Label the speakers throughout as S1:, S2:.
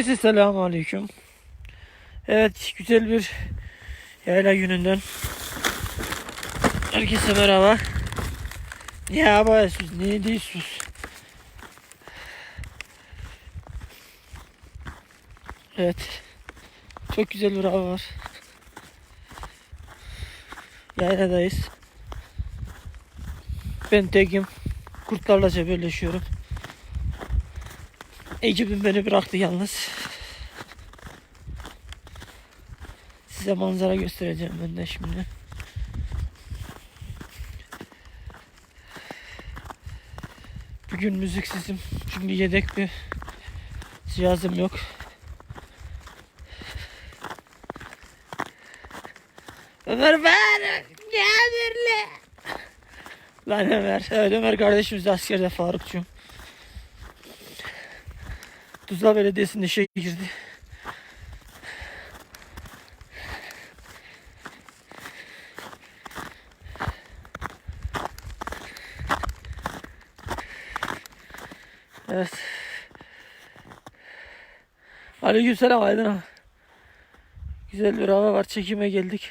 S1: Herkese selamun aleyküm. Evet güzel bir yayla gününden. Herkese merhaba. Ne yapıyorsunuz? Ne diyorsunuz? Evet. Çok güzel bir hava var. Yayladayız. Ben tekim. Kurtlarla cebelleşiyorum. Ekibim beni bıraktı yalnız. Size manzara göstereceğim ben de şimdi. Bugün müziksizim. Çünkü yedek bir cihazım yok. Ömer Faruk ne haberle? Lan Ömer. Evet Ömer kardeşimiz de askerde Farukçum. Tuzla Belediyesi'nde işe girdi. Evet. Aleykümselam Aydın abi. Güzel bir hava var. Çekime geldik.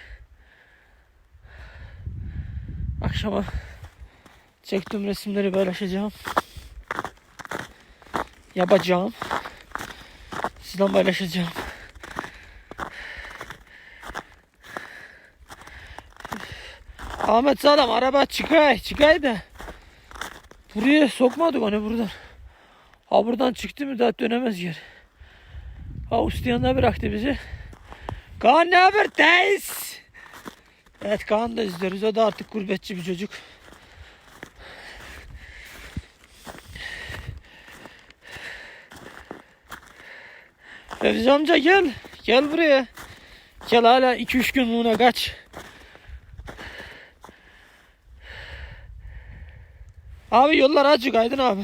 S1: Akşama çektiğim resimleri paylaşacağım. Yapacağım. Sizle paylaşacağım. Ahmet Salam araba çıkay çıkay da buraya sokmadık onu buradan. Ha buradan çıktı mı daha dönemez geri. Ha Ustiyan'da bıraktı bizi. Kaan ne haber teyz? Evet Kaan da izliyoruz. O da artık gurbetçi bir çocuk. Fevzi amca gel. Gel buraya. Gel hala 2-3 günlüğüne kaç. Abi yollar açık Aydın abi.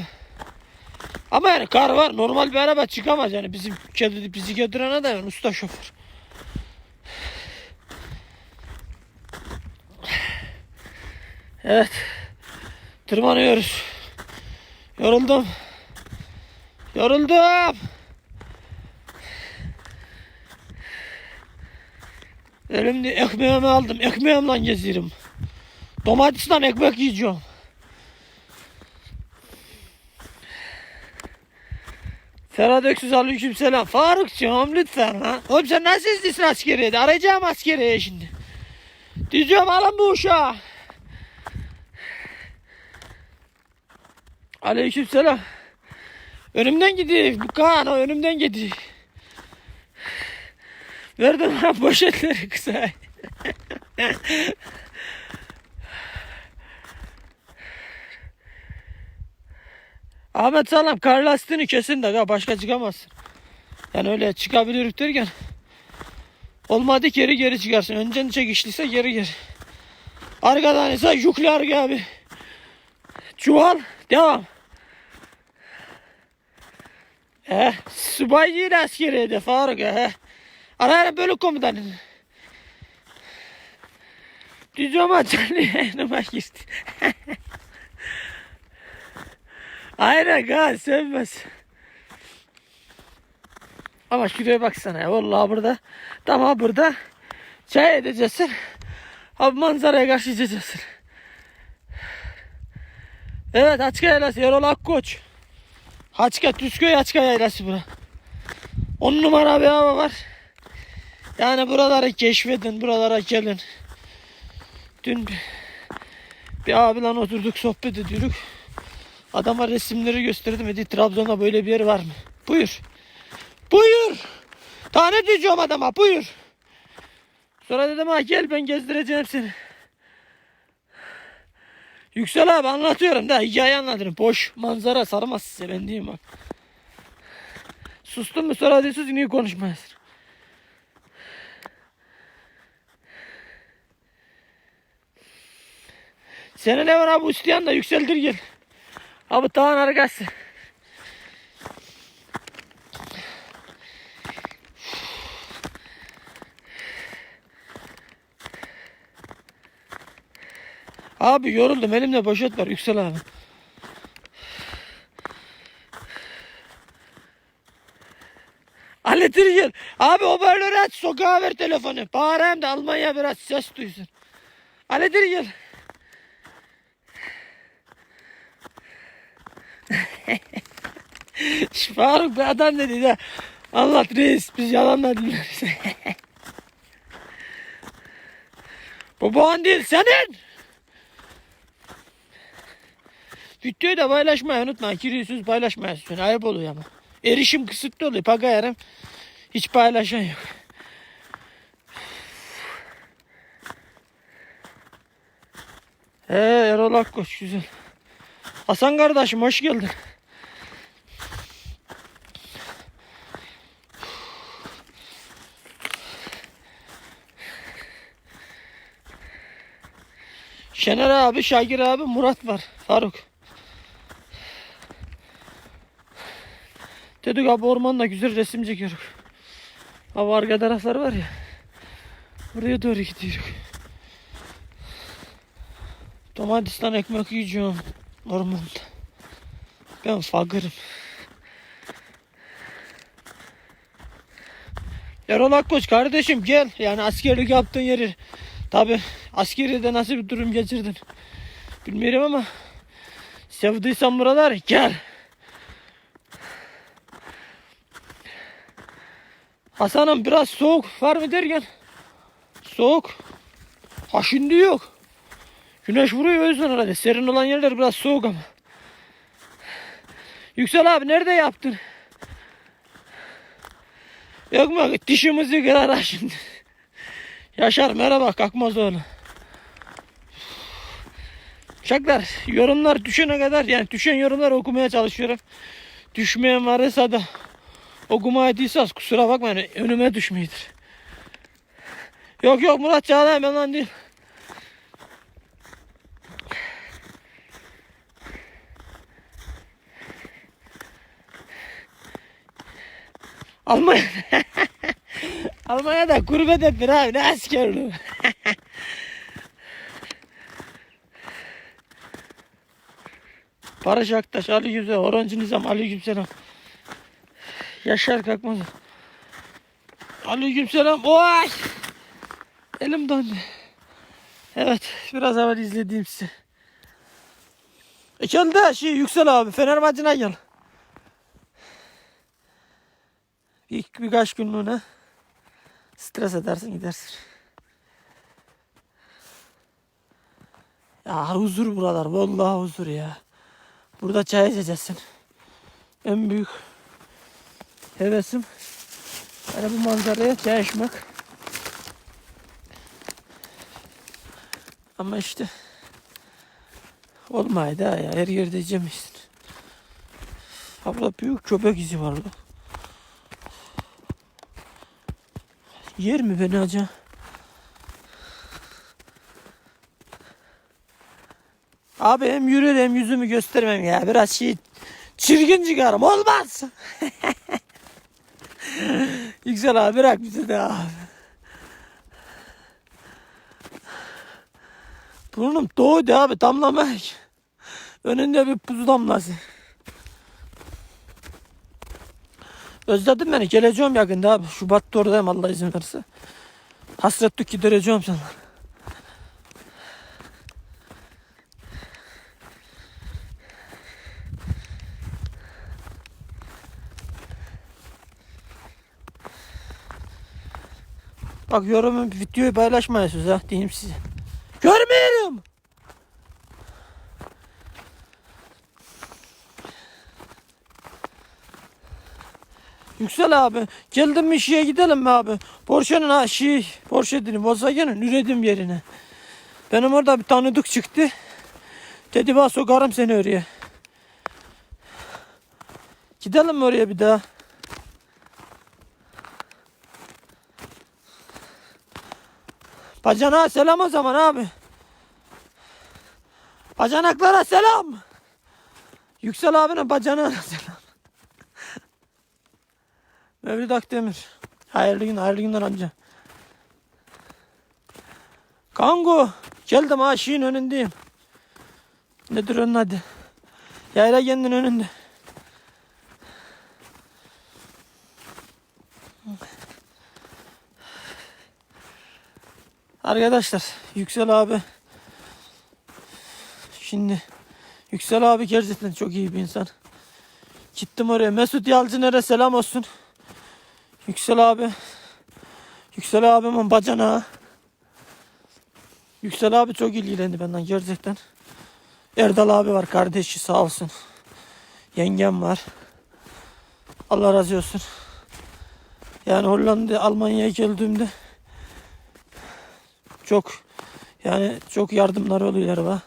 S1: Ama yani kar var. Normal bir araba çıkamaz yani. Bizim kedi bizi götürene de yani usta şoför. Evet. Tırmanıyoruz. Yoruldum. Yoruldum. Elimde ekmeğimi aldım. Ekmeğimle geziyorum. Domatesle ekmek yiyeceğim. Ferhat Öksüz aleyküm selam. Farukcuğum lütfen lan. Oğlum sen nasıl izliyorsun askeriye de? Arayacağım askeriye şimdi. Diyeceğim alın bu uşağı. Aleyküm selam. Önümden gidiyor. Bu Kaan o önümden gidiyor. Verdim bana poşetleri kısa. Ahmet Salam kar lastiğini kesin de ha, başka çıkamazsın. Yani öyle çıkabilir derken olmadı geri geri çıkarsın. Öncen çekişliyse geri geri. Arkadan ise yükle arka abi. Çuval devam. Eh, subay değil askeri de Faruk eh. Ara ara böyle komutanın. Diyeceğim canlı yayınıma girdi. Aynen gal sevmez. Ama şuraya baksana ya. Vallahi burada. Tamam burada. Çay edeceksin. Abi manzaraya karşı içeceksin. Evet Açka Yaylası Erol Akkoç. Haçka Tüsköy Açka Yaylası bura. 10 numara bir hava var. Yani buraları keşfedin, buralara gelin. Dün bir abiyle oturduk, sohbet ediyorduk. Adama resimleri gösterdim dedi Trabzon'da böyle bir yer var mı? Buyur. Buyur. Tane diyeceğim adama buyur. Sonra dedim ha gel ben gezdireceğim seni. Yüksel abi anlatıyorum da hikaye anlatıyorum. Boş manzara sarmaz size ben diyeyim bak. Sustum mu sonra diyorsunuz niye konuşmayasın? Senin var abi isteyen de yükseldir gel. Abi dağın arkası. Abi yoruldum elimde poşet var Yüksel abi. Halledir gel. Abi hoparlörü aç sokağa ver telefonu. Bağırayım da Almanya biraz ses duysun. Halledir gel. Faruk bir adam dedi de anlat reis biz yalanla dinleriz. Baban değil senin. Videoyu da paylaşmayı unutma. Giriyorsunuz paylaşmayasın. Ayıp oluyor ama. Erişim kısıtlı oluyor. Paga yarım. Hiç paylaşan yok. Ee Erol Akkoç güzel. Hasan kardeşim hoş geldin. Şener abi, Şakir abi, Murat var. Faruk. Dedik abi ormanda güzel resim çekiyoruz. Abi arka taraflar var ya. Buraya doğru gidiyoruz. Domatesden ekmek yiyeceğim ormanda. Ben fakirim. Erol Akkoç kardeşim gel. Yani askerlik yaptığın yeri. Tabi askeride nasıl bir durum geçirdin. Bilmiyorum ama sevdiysen buralar gel. Hasan'ım biraz soğuk var mı derken soğuk. Ha şimdi yok. Güneş vuruyor o yüzden herhalde. Serin olan yerler biraz soğuk ama. Yüksel abi nerede yaptın? Yok mu? Dişimizi kırar ha şimdi. Yaşar merhaba kalkmaz oğlum. Uşaklar yorumlar düşene kadar yani düşen yorumlar okumaya çalışıyorum. Düşmeyen varsa da okuma ettiyseniz kusura bakmayın önüme düşmeyidir. Yok yok Murat Çağlayan ben lan değil. Almanya Almanya'da gurbet ettin abi ne askerliği. Barış Aktaş, Ali Güzel, Orancı Nizam, Ali Güzelam. Yaşar Kalkmaz. Ali Güzelam. Oy! Elim dondu. Evet, biraz evvel izlediğim size. E de şey Yüksel abi, Fenerbahçe'ne gel. İlk birkaç günlüğüne stres edersin gidersin. Ya huzur buralar. Vallahi huzur ya. Burada çay içeceksin. En büyük hevesim yani bu manzaraya çay içmek. Ama işte olmaydı ya. Her yerde içemezsin. Burada büyük köpek izi var lan. Yer mi beni acaba? Abi hem yürür hem yüzümü göstermem ya. Biraz şey çirkin çıkarım. Olmaz. Yüksel abi bırak bizi de abi. Burnum doğdu abi damlamak. Önünde bir buz damlası. Özledim beni. Geleceğim yakında abi. Şubat'ta oradayım Allah izin verirse. Hasretlik gidereceğim sana. Bak yorumu videoyu paylaşmayasınız ha diyeyim size. Görmüyorum. Yüksel abi geldim mi şeye gidelim mi abi? Porsche'nin ha şey Porsche dedim Volkswagen'in üretim yerine. Benim orada bir tanıdık çıktı. Dedi bana sokarım seni oraya. Gidelim mi oraya bir daha? Bacana selam o zaman abi. Bacanaklara selam. Yüksel abinin bacanağına selam. Mevlid Akdemir. Hayırlı gün, hayırlı günler amca. Kango. Geldim ha şeyin önündeyim. Nedir onun adı? Yayla kendin önünde. Arkadaşlar Yüksel abi şimdi Yüksel abi gerçekten çok iyi bir insan. Gittim oraya. Mesut Yalçıner'e selam olsun. Yüksel abi. Yüksel abimin bacanağı. Yüksel abi çok ilgilendi benden gerçekten. Erdal abi var kardeşi sağ olsun. Yengem var. Allah razı olsun. Yani Hollanda Almanya'ya geldiğimde çok yani çok yardımlar oluyor var.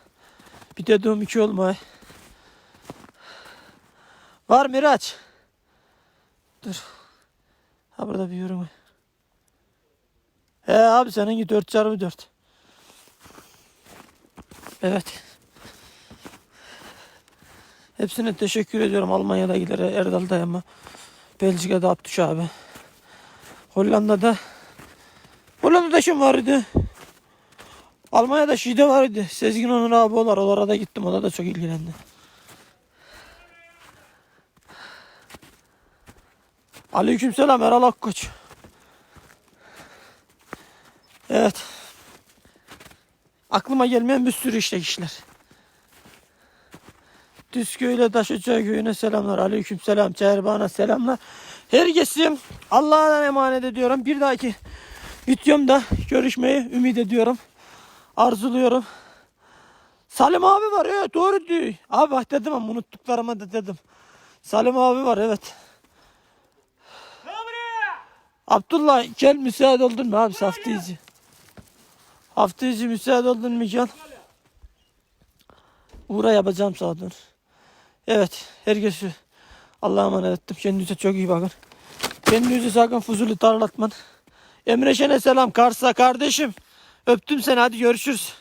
S1: Bir dediğim iki olmay. Var Miraç. Dur. Ha burada bir yorum. He abi seninki 4 çarpı 4. Evet. Hepsine teşekkür ediyorum Almanya'dakilere, Erdal dayıma, Belçika'da Abdüş abi. Hollanda'da Hollanda'da kim vardı? Almanya'da Şide vardı. Sezgin Onur abi olar. Olara da gittim. Ona da çok ilgilendi. Aleykümselam Erol Akkoç. Evet. Aklıma gelmeyen bir sürü işte işler. Düzköy ile Taşıca köyüne selamlar. Aleykümselam. Çerbana selamlar. Herkesim Allah'a emanet ediyorum. Bir dahaki videomda görüşmeyi ümit ediyorum. Arzuluyorum. Salim abi var evet doğru diyor. Abi bak dedim ama unuttuklarıma da dedim. Salim abi var evet. Abdullah gel müsaade oldun mu abi hafta içi? Hafta içi müsaade oldun mu gel? Uğra yapacağım zaten. Evet herkese Allah'a emanet ettim. Kendinize çok iyi bakın. Kendinizi sakın fuzuli darlatmayın. Emre Şen'e selam Kars'a kardeşim. Öptüm seni hadi görüşürüz.